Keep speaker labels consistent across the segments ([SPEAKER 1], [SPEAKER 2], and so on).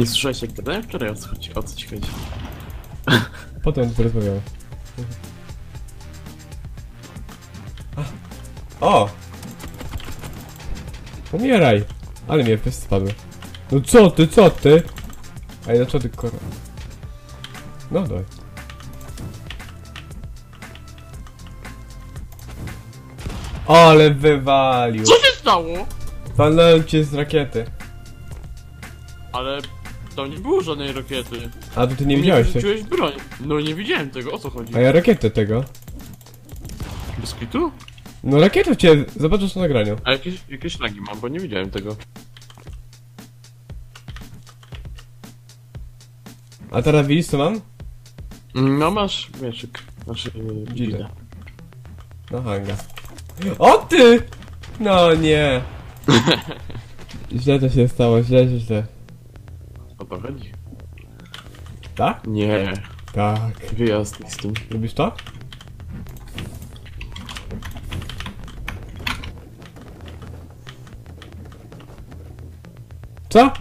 [SPEAKER 1] Nie słyszałeś jak gadałem wczoraj o co, chodzi, o co ci chodzi?
[SPEAKER 2] Potem porozmawiamy. O! Umieraj! Ale mnie FPS spadły. No co ty, co ty? Ej, no co ty kora? No daj. Ale wywalił!
[SPEAKER 1] Co się stało?
[SPEAKER 2] Walnąłem cię z rakiety.
[SPEAKER 1] Ale tam nie było żadnej rakiety.
[SPEAKER 2] A to ty nie widziałeś tego.
[SPEAKER 1] broń. No nie widziałem tego, o co chodzi?
[SPEAKER 2] A ja rakietę tego.
[SPEAKER 1] Bez kitu?
[SPEAKER 2] No rakietę cię, zobaczysz na nagraniu.
[SPEAKER 1] A jakieś, jakieś lagi mam, bo nie widziałem tego.
[SPEAKER 2] A teraz widzisz co mam?
[SPEAKER 1] No masz mieczyk. Masz yy,
[SPEAKER 2] dzidę. No hanga. O ty! No nie. źle to się stało, źle, źle.
[SPEAKER 1] Chodzi?
[SPEAKER 2] Tak?
[SPEAKER 1] Nie.
[SPEAKER 2] Tak.
[SPEAKER 1] Wyjazd tym.
[SPEAKER 2] Lubisz to? Co?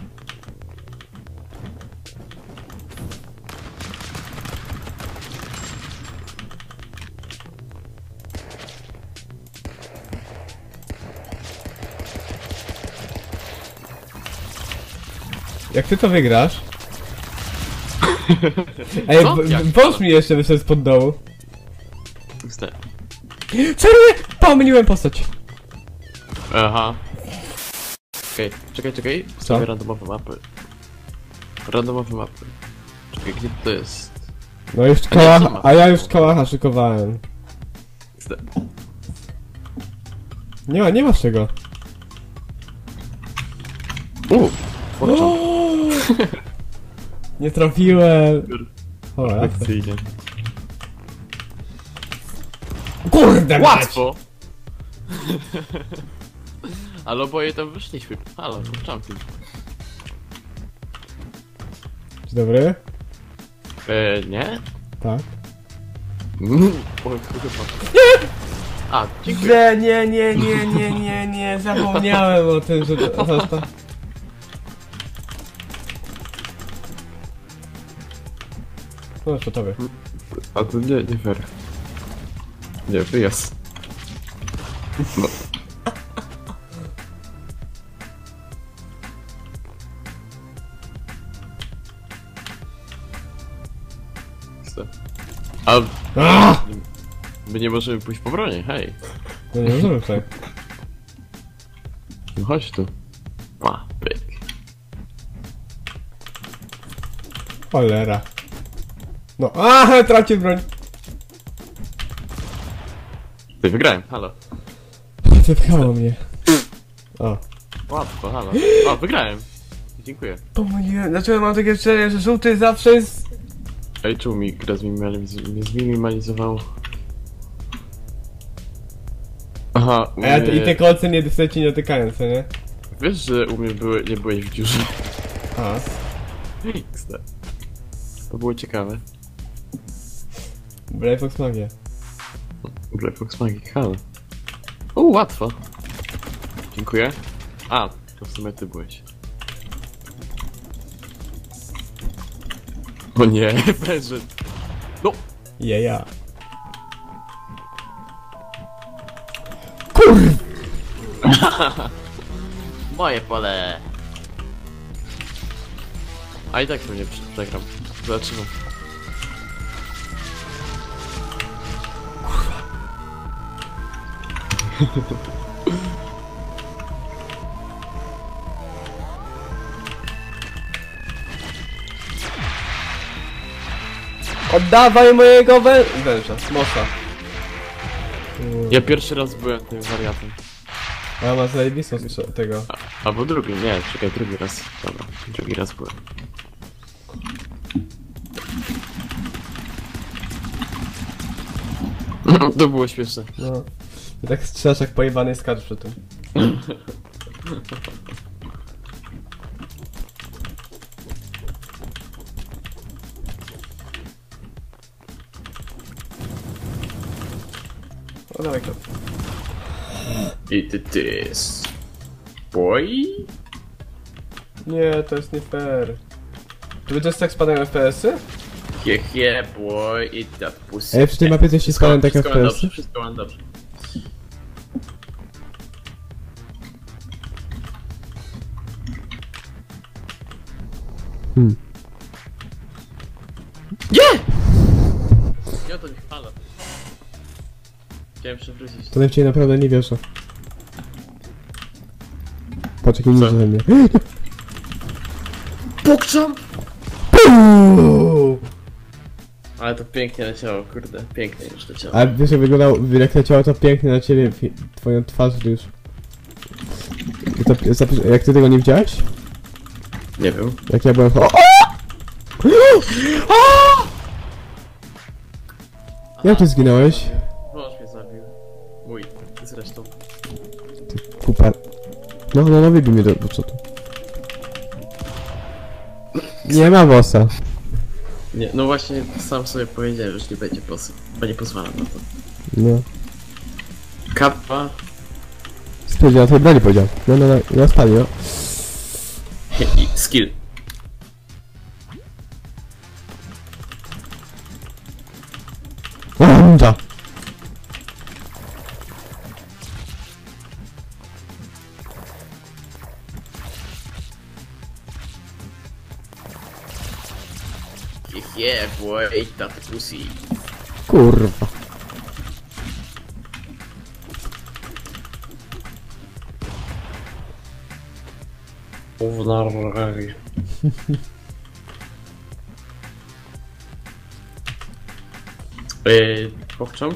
[SPEAKER 2] Jak ty to wygrasz? Ej,
[SPEAKER 1] Co?
[SPEAKER 2] b-
[SPEAKER 1] Jak?
[SPEAKER 2] włącz mi jeszcze wyszedł spod dołu.
[SPEAKER 1] Puste.
[SPEAKER 2] Serio? Pomyliłem postać.
[SPEAKER 1] Aha. Okej, czekaj, czekaj. Ustawię randomowe mapy. Randomowe mapy. Czekaj, gdzie to jest?
[SPEAKER 2] No już kałacha, a ja już kałacha szykowałem.
[SPEAKER 1] Zde-
[SPEAKER 2] Nie ma, nie masz czego.
[SPEAKER 1] U! Forczan.
[SPEAKER 2] Nie trafiłem. O, jasne.
[SPEAKER 1] Perfekcyjnie.
[SPEAKER 2] Kurde, mać!
[SPEAKER 1] Łatwo! Ale oboje tam wyszliśmy. Halo, champion.
[SPEAKER 2] Dzień dobry.
[SPEAKER 1] Eee, nie?
[SPEAKER 2] Tak.
[SPEAKER 1] O. A, dziękuję.
[SPEAKER 2] Nie, nie, nie, nie, nie, nie, nie, zapomniałem o tym, że to. No to tobie.
[SPEAKER 1] A to nie, nie fair. Nie, wyjazd. No. Co? A
[SPEAKER 2] Ah!
[SPEAKER 1] my nie możemy pójść po bronie, hej.
[SPEAKER 2] No nie rozumiem tak.
[SPEAKER 1] No chodź tu. Pa, pyk.
[SPEAKER 2] Cholera. No, aha, tracię broń.
[SPEAKER 1] Ty wygrałem, halo.
[SPEAKER 2] Zepchało mnie. O.
[SPEAKER 1] Łatwo, halo. O, wygrałem. Dziękuję.
[SPEAKER 2] Pomyliłem, dlaczego mam takie wrażenie, że żółty zawsze jest...
[SPEAKER 1] Ej, czemu mi gra zminimalizował? Aha, u
[SPEAKER 2] A ja i
[SPEAKER 1] mnie-
[SPEAKER 2] te kolce nie dostaję ci nie dotykają, co nie?
[SPEAKER 1] Wiesz, że u mnie były, nie byłeś w dziurze?
[SPEAKER 2] A.
[SPEAKER 1] XD. To było ciekawe.
[SPEAKER 2] Brave Fox magia.
[SPEAKER 1] Black Fox Magic, halo. O, łatwo. Dziękuję. A, to w sumie ty byłeś. O nie, węży. No,
[SPEAKER 2] Jeja. Kur...
[SPEAKER 1] moje pole. A i tak pewnie prze- przegram. Zobaczymy.
[SPEAKER 2] Oddawaj mojego wę... węża, mosa.
[SPEAKER 1] Ja pierwszy raz byłem tym wariatem.
[SPEAKER 2] A ma zajebistą strze- tego.
[SPEAKER 1] A, albo drugi, nie, czekaj, drugi raz. Dobra, drugi raz byłem. To było śmieszne.
[SPEAKER 2] No. I tak strzelasz jak pojebany skacz przy tym. No dawaj to.
[SPEAKER 1] It it is. Boy?
[SPEAKER 2] Nie, to jest nie fair. To by też tak spadają FPS-y?
[SPEAKER 1] Yeah, yeah, boy, eat that pussy.
[SPEAKER 2] Ej, przy tej mapie też się
[SPEAKER 1] Wszystko-
[SPEAKER 2] spadają takie
[SPEAKER 1] wszystko mam
[SPEAKER 2] FPS-y?
[SPEAKER 1] dobrze, Wszystko mam dobrze.
[SPEAKER 2] Hmm.
[SPEAKER 1] Nie! Ja to nie chwalę. Chciałem przewrócić.
[SPEAKER 2] To w ciebie naprawdę nie wierzę. Patrz jaki
[SPEAKER 1] Co?
[SPEAKER 2] ninja ze mnie.
[SPEAKER 1] Pokczam!
[SPEAKER 2] Puuu!
[SPEAKER 1] Ale to pięknie leciało, kurde. Pięknie już leciało.
[SPEAKER 2] A wiesz jak wyglądał, jak leciało to pięknie na ciebie, fi- twoją twarz już. To, jak ty tego nie widziałeś?
[SPEAKER 1] Nie wiem.
[SPEAKER 2] Jak ja byłem... O! o! Jak ty zginąłeś?
[SPEAKER 1] Mąż mnie zabił. Mój, zresztą.
[SPEAKER 2] Kupa. No, no, no, wybij mnie do, do czotu. Nie ma bossa.
[SPEAKER 1] Nie, no właśnie sam sobie powiedziałem, że nie będzie posy, bo nie pozwalam na to.
[SPEAKER 2] No.
[SPEAKER 1] Kappa
[SPEAKER 2] Sprawdziłem, to broni powiedział. No, no, no, no, spadnie, no.
[SPEAKER 1] i skill.
[SPEAKER 2] Anda!
[SPEAKER 1] Yeah, boy, eat that pussy.
[SPEAKER 2] Kurwa.
[SPEAKER 1] Uwnarrari. Eee, pokczam?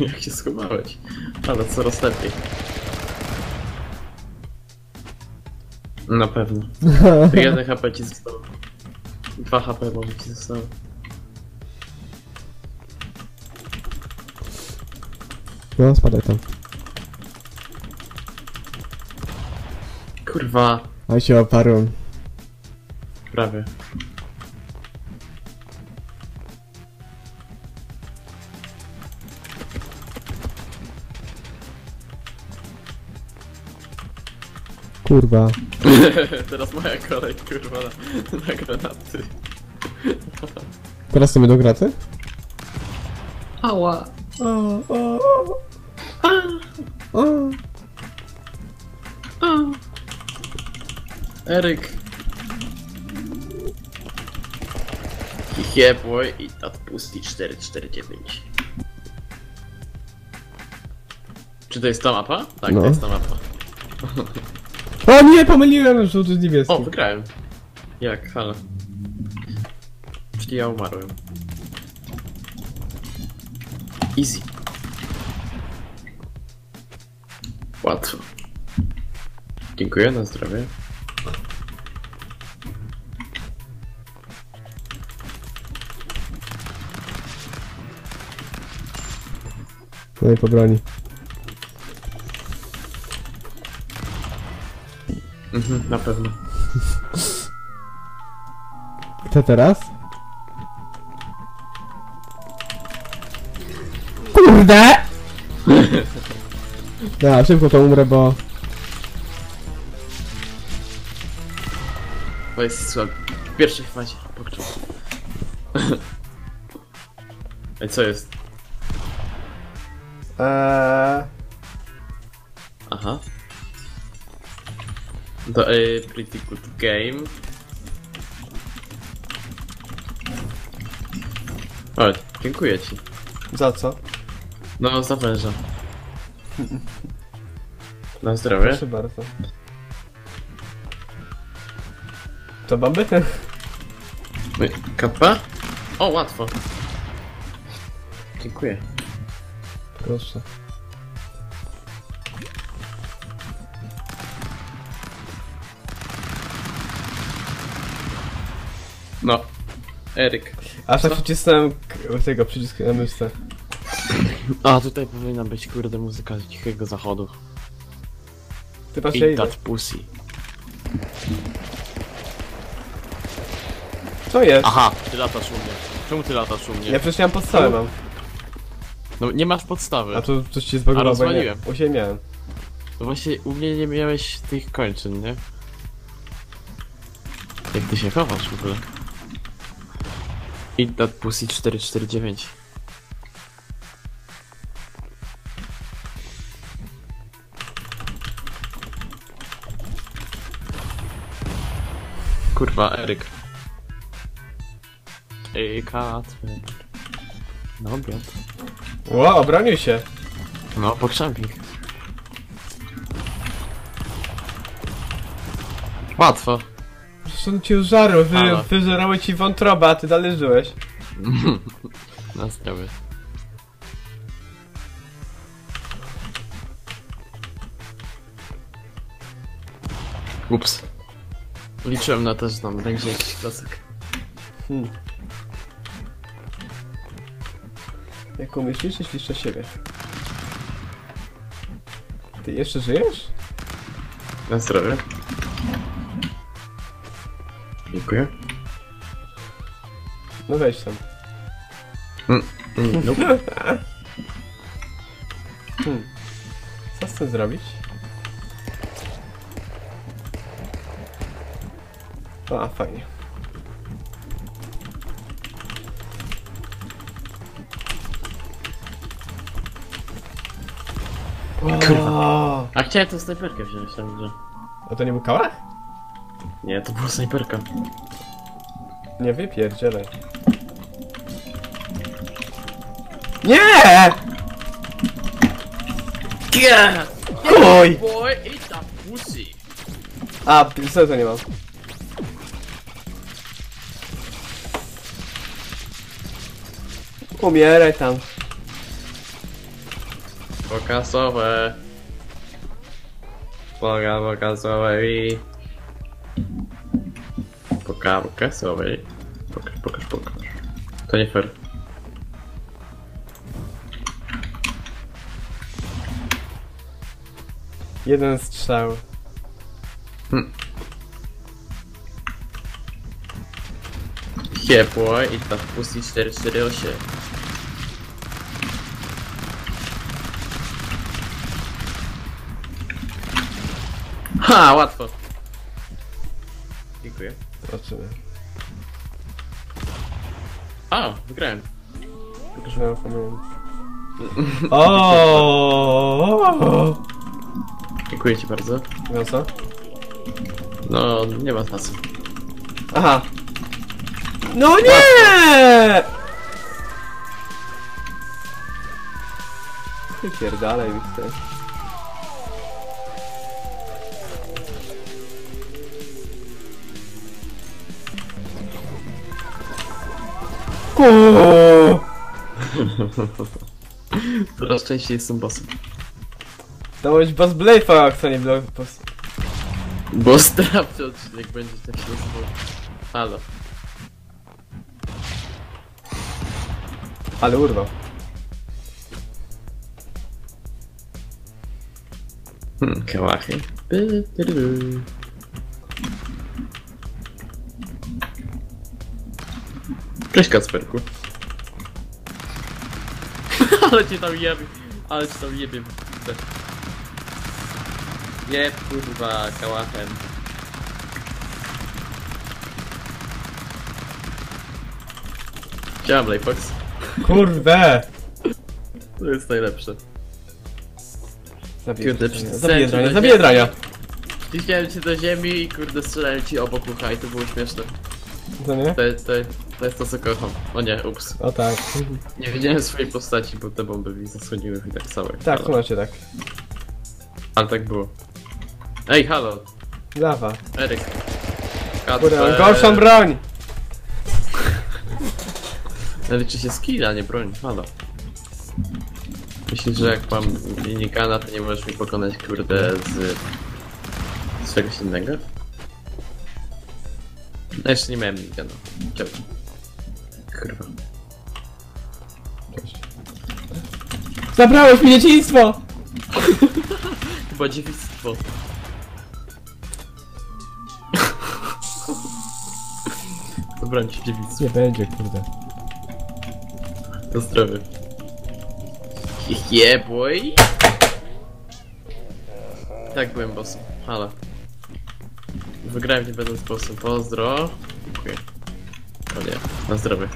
[SPEAKER 1] Jak się schowałeś? Ale coraz lepiej. Na pewno. Jeden HP ci zostało. Dwa HP może ci zostało.
[SPEAKER 2] No, spadaj tam.
[SPEAKER 1] Kurwa,
[SPEAKER 2] A się oparłem.
[SPEAKER 1] prawie.
[SPEAKER 2] Kurwa.
[SPEAKER 1] Teraz moja kolej, kurwa, na, na granaty.
[SPEAKER 2] Teraz sobie do graty?
[SPEAKER 1] Ała.
[SPEAKER 2] O, o, o. O.
[SPEAKER 1] Eryk. Boy i pussy 449. Czy to jest ta mapa? Tak,
[SPEAKER 2] No.
[SPEAKER 1] to jest ta mapa.
[SPEAKER 2] O nie, pomyliłem żółty z niebieskim.
[SPEAKER 1] O, wygrałem. Jak? Halo. Czyli ja umarłem. Easy. Łatwo. Dziękuję, na zdrowie.
[SPEAKER 2] No i po broni.
[SPEAKER 1] Mhm, na pewno.
[SPEAKER 2] Co teraz? Kurde! Ja, szybko to umrę, bo...
[SPEAKER 1] To jest słabe. W pierwszej fazie. Pokczam. Ej, co jest?
[SPEAKER 2] Eee...
[SPEAKER 1] Aha. To y, pretty good game. O, dziękuję ci.
[SPEAKER 2] Za co?
[SPEAKER 1] No, za węża. Na zdrowie.
[SPEAKER 2] Proszę bardzo. To bomby?
[SPEAKER 1] Oj, Kappa? O, łatwo. Dziękuję.
[SPEAKER 2] Proszę.
[SPEAKER 1] No. Eryk.
[SPEAKER 2] Aż tak przycisnąłem k- tego przycisku na myszce.
[SPEAKER 1] A, tutaj powinna być, kurde, muzyka z cichego zachodu.
[SPEAKER 2] Ty patrz,
[SPEAKER 1] Eat that pussy.
[SPEAKER 2] Co jest?
[SPEAKER 1] Aha, ty latasz u mnie. Czemu ty latasz u mnie?
[SPEAKER 2] Ja przecież miałem podstawę mam.
[SPEAKER 1] No nie masz podstawy.
[SPEAKER 2] A tu coś ci zbagowało,
[SPEAKER 1] A, rozwaliłem.
[SPEAKER 2] U siebie miałem.
[SPEAKER 1] No właśnie u mnie nie miałeś tych kończyn, nie? Jak ty się chowasz w ogóle? Eat that pussy 449. Kurwa, Eryk. Ej, Kacper. No obiad.
[SPEAKER 2] Ło, obronił się.
[SPEAKER 1] No, pokrzępik. Łatwo.
[SPEAKER 2] Przecież on cię żarł, wy,
[SPEAKER 1] Halo.
[SPEAKER 2] wyżerały ci wątrobę, a ty dalej żyłeś.
[SPEAKER 1] Na zdrowie. Ups. Liczyłem na też znam, także jakiś klasyk.
[SPEAKER 2] Hmm. Jak umiesz liczyć, liczę siebie. Ty jeszcze żyjesz?
[SPEAKER 1] Na zdrowie. Dziękuję.
[SPEAKER 2] No weź tam.
[SPEAKER 1] Mm, nope.
[SPEAKER 2] Hmm. Co tym zrobić? A, fajnie. Kurwa.
[SPEAKER 1] A chciałem tą snajperkę wziąć tam, że...
[SPEAKER 2] A to nie był kałach?
[SPEAKER 1] Nie, to była snajperka.
[SPEAKER 2] Nie wypierdzielaj. Nie!
[SPEAKER 1] Yeah!
[SPEAKER 2] Oj!
[SPEAKER 1] Boy, eat that pussy!
[SPEAKER 2] A, pistoletu nie mam. Umieraj tam.
[SPEAKER 1] Pokasowe. Poga pokasowe i... Poka pokasowe. Pokaż, pokaż, pokaż. To nie fair.
[SPEAKER 2] Jeden strzał.
[SPEAKER 1] Yeah boy, eat that pussy 448. Ha, łatwo. Dziękuję.
[SPEAKER 2] Zobaczymy.
[SPEAKER 1] A, wygrałem.
[SPEAKER 2] No, pamiętam. O!
[SPEAKER 1] Dziękuję ci bardzo.
[SPEAKER 2] No co?
[SPEAKER 1] No, nie ma czasu.
[SPEAKER 2] Aha. No nie! Wypierdalaj mi chcę. Kuuu!
[SPEAKER 1] Coraz częściej jestem bossem.
[SPEAKER 2] To być boss Blayfa, co nie było boss.
[SPEAKER 1] Bo sprawdź odcinek będzie tak się nazywał. Halo.
[SPEAKER 2] Ale urwał.
[SPEAKER 1] Hmm, kałachy. Cześć Kacperku. ale cię tam jebie. Ale cię tam jebie. Jeb kurwa kałachem. Chciałem Layfox.
[SPEAKER 2] Kurde!
[SPEAKER 1] To jest najlepsze.
[SPEAKER 2] Zabiję
[SPEAKER 1] Kurde,
[SPEAKER 2] drania, zabiję drania, zabiję
[SPEAKER 1] cię do ziemi i kurde strzelałem ci obok ucha i to było śmieszne.
[SPEAKER 2] To nie?
[SPEAKER 1] To, to, to jest to co kocham. O nie, ups.
[SPEAKER 2] O tak.
[SPEAKER 1] Nie widziałem swojej postaci, bo te bomby mi zasłoniły i tak całe.
[SPEAKER 2] Tak,
[SPEAKER 1] ale,
[SPEAKER 2] macie tak.
[SPEAKER 1] ale tak było. Ej, halo,
[SPEAKER 2] Lawa.
[SPEAKER 1] Eryk.
[SPEAKER 2] Kurde, mam gorszą broń!
[SPEAKER 1] Liczy się skill, a nie broń, halo. Myślisz, że jak mam minikana, to nie możesz mi pokonać kurde z... z czegoś innego? No jeszcze nie miałem minikana. Chciałbym. Kurwa.
[SPEAKER 2] Cześć. Zabrałeś mi dzieciństwo!
[SPEAKER 1] Chyba dziewictwo. Dobra, ci dziewictwo.
[SPEAKER 2] Nie będzie, kurde.
[SPEAKER 1] To zdrowie. Yeah, boy! Tak byłem bossem. Halo. Wygrałem nie będąc bossem. Pozdro. Dziękuję. O nie, na zdrowie.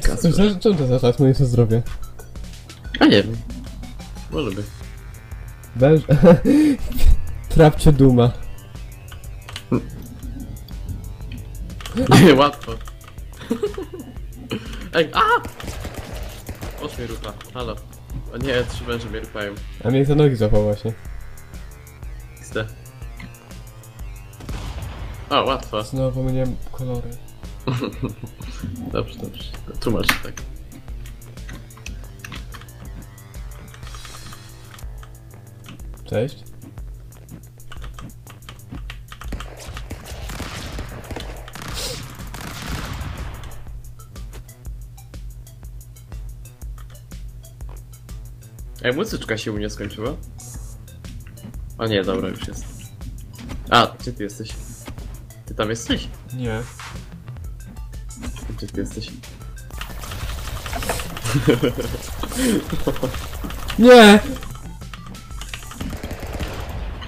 [SPEAKER 2] Co, co, czemu to zaraz moje co zdrowie?
[SPEAKER 1] A nie wiem. Może by.
[SPEAKER 2] Węż... Trapcie duma.
[SPEAKER 1] Nie, łatwo. Ej, a! Oż mnie rucha, halo. O nie, trzy węże mnie ruchają.
[SPEAKER 2] A mnie za nogi złapał właśnie.
[SPEAKER 1] XD. O, łatwo.
[SPEAKER 2] Znowu pomyliłem kolory.
[SPEAKER 1] Dobrze, dobrze. Tłumacz tak.
[SPEAKER 2] Cześć.
[SPEAKER 1] Ej, muzyczka się u mnie skończyła? O nie, dobra, już jest. A, gdzie ty jesteś? Ty tam jesteś?
[SPEAKER 2] Nie.
[SPEAKER 1] Gdzie ty jesteś?
[SPEAKER 2] Nie!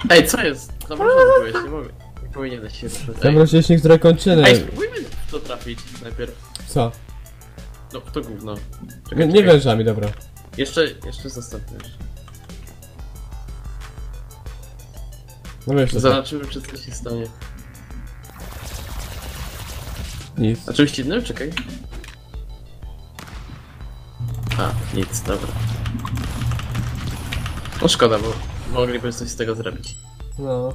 [SPEAKER 1] Ej, co jest? Zamrożony byłeś, nie mogę. Nie powinieneś się ruszać. Ej,
[SPEAKER 2] Zamroziłeś niektóre kończyny.
[SPEAKER 1] Ej spróbujmy w to trafić najpierw.
[SPEAKER 2] Co?
[SPEAKER 1] No, w to gówno.
[SPEAKER 2] Nie, nie wężami, dobra.
[SPEAKER 1] Jeszcze, jeszcze zostawmy.
[SPEAKER 2] No wiesz, to
[SPEAKER 1] Zobaczymy, czy coś się stanie.
[SPEAKER 2] Nic.
[SPEAKER 1] A czymś innym? Czekaj. A, nic, dobra. No szkoda, bo mogliby coś z tego zrobić.
[SPEAKER 2] No.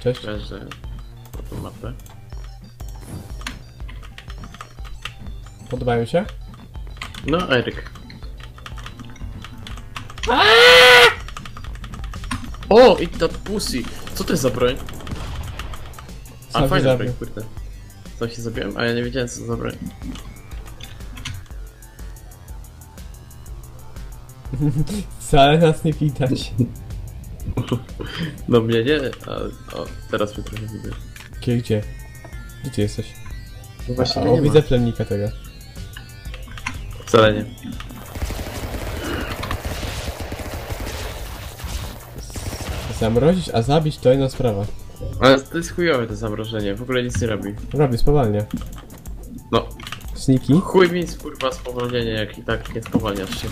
[SPEAKER 2] Cześć.
[SPEAKER 1] Że po tą mapę.
[SPEAKER 2] Podobają się?
[SPEAKER 1] No, Eryk. O, i ta pussy. Co to jest za broń? A,
[SPEAKER 2] Sam się
[SPEAKER 1] fajna broń, kurde. Co się zabiłem? A ja nie wiedziałem, co to za broń.
[SPEAKER 2] Wcale nas nie widać.
[SPEAKER 1] No mnie nie, a o, teraz mnie trochę widzę.
[SPEAKER 2] Gdzie, gdzie? Gdzie ty jesteś?
[SPEAKER 1] No właśnie,
[SPEAKER 2] A, o,
[SPEAKER 1] nie
[SPEAKER 2] widzę
[SPEAKER 1] ma.
[SPEAKER 2] plemnika tego.
[SPEAKER 1] Wcale nie.
[SPEAKER 2] Zamrozić, a zabić to inna sprawa.
[SPEAKER 1] Ale to jest chujowe to zamrożenie, w ogóle nic nie robi.
[SPEAKER 2] Robi spowalnia.
[SPEAKER 1] No,
[SPEAKER 2] Sniki?
[SPEAKER 1] chuj mi kurwa spowolnienie, jak i tak nie spowalniasz się.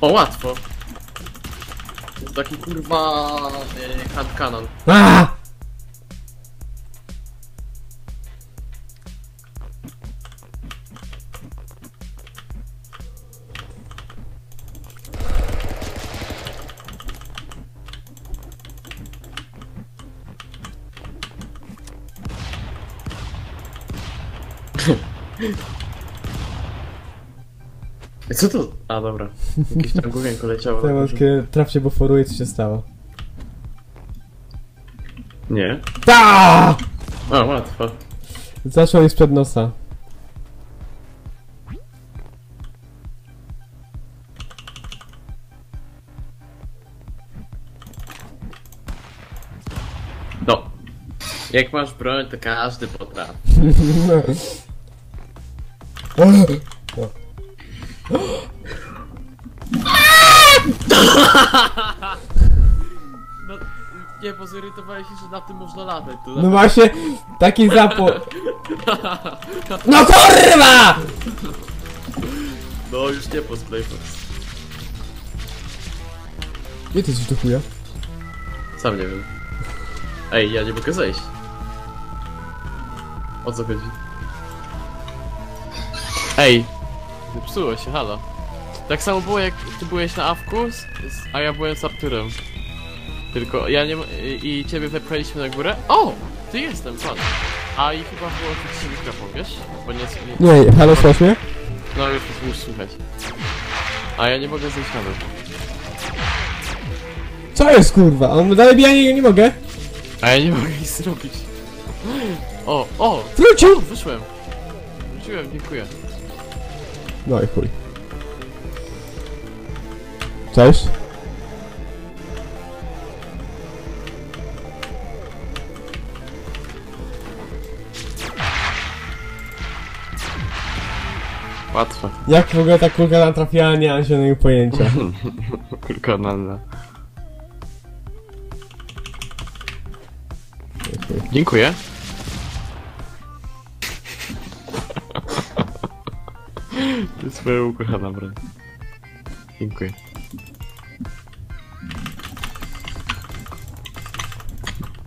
[SPEAKER 1] O, łatwo. To jest taki kurwa y, hand cannon.
[SPEAKER 2] A!
[SPEAKER 1] Co to? A dobra. Jakieś tam główienko leciało. na górze.
[SPEAKER 2] Trafcie, bo foruje, co się stało.
[SPEAKER 1] Nie.
[SPEAKER 2] Ta!
[SPEAKER 1] A, łatwo.
[SPEAKER 2] Zaczął mi sprzed nosa.
[SPEAKER 1] No. Jak masz broń, to każdy potrafi.
[SPEAKER 2] No.
[SPEAKER 1] No, nie, bo zirytowałeś się, że na tym można latać. To
[SPEAKER 2] No właśnie, taki zapo... No kurwa!
[SPEAKER 1] No już nie po Playbox.
[SPEAKER 2] Gdzie ty jesteś do chuja?
[SPEAKER 1] Sam nie wiem. Ej, ja nie mogę zejść. O co chodzi? Ej! Zepsuło się, halo. Tak samo było jak ty byłeś na awku, z, z, a ja byłem z Arturem. Tylko ja nie... i, i ciebie wepchaliśmy na górę. O! Ty jestem, pan. A i chyba było się mikrofon, wiesz? Bo nie... nie
[SPEAKER 2] Nie, halo, słuchasz mnie?
[SPEAKER 1] no już, już słychać. A ja nie mogę zejść na dół.
[SPEAKER 2] Co jest kurwa? On dalej bija, nie, nie mogę.
[SPEAKER 1] A ja nie mogę nic zrobić. O, o!
[SPEAKER 2] Wrócił!
[SPEAKER 1] Wyszłem. Wróciłem, dziękuję.
[SPEAKER 2] No i chuj. Cześć.
[SPEAKER 1] Łatwe.
[SPEAKER 2] Jak w ogóle ta kulka tam trafiała, nie mam zielonego pojęcia.
[SPEAKER 1] Kulka analna. Dziękuję. To jest moja ukochana broń. Dziękuję.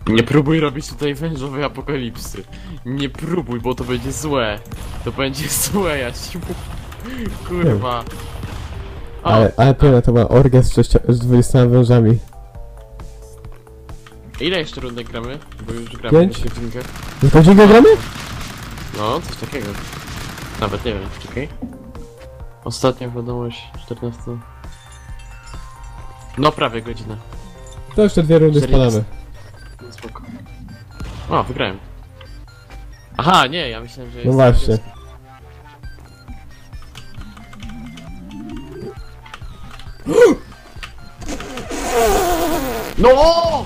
[SPEAKER 1] Nie próbuj robić tutaj wężowej apokalipsy. Nie próbuj, bo to będzie złe. To będzie złe, ja ci mówię. Kurwa. O,
[SPEAKER 2] Ale, ale pewnie to była orgia z, sześcio- z 20 wężami.
[SPEAKER 1] ile jeszcze rundek gramy? Bo już gramy
[SPEAKER 2] Pięć.
[SPEAKER 1] godzinkę.
[SPEAKER 2] Z godzinę gramy?
[SPEAKER 1] No, coś takiego. Nawet nie wiem, czekaj. Ostatnia wiadomość, 14. No, prawie godzina.
[SPEAKER 2] To jeszcze dwie rundy
[SPEAKER 1] Serio?
[SPEAKER 2] spadamy.
[SPEAKER 1] No, spoko. O, wygrałem. Aha, nie, ja myślałem, że jest...
[SPEAKER 2] No właśnie.
[SPEAKER 1] No!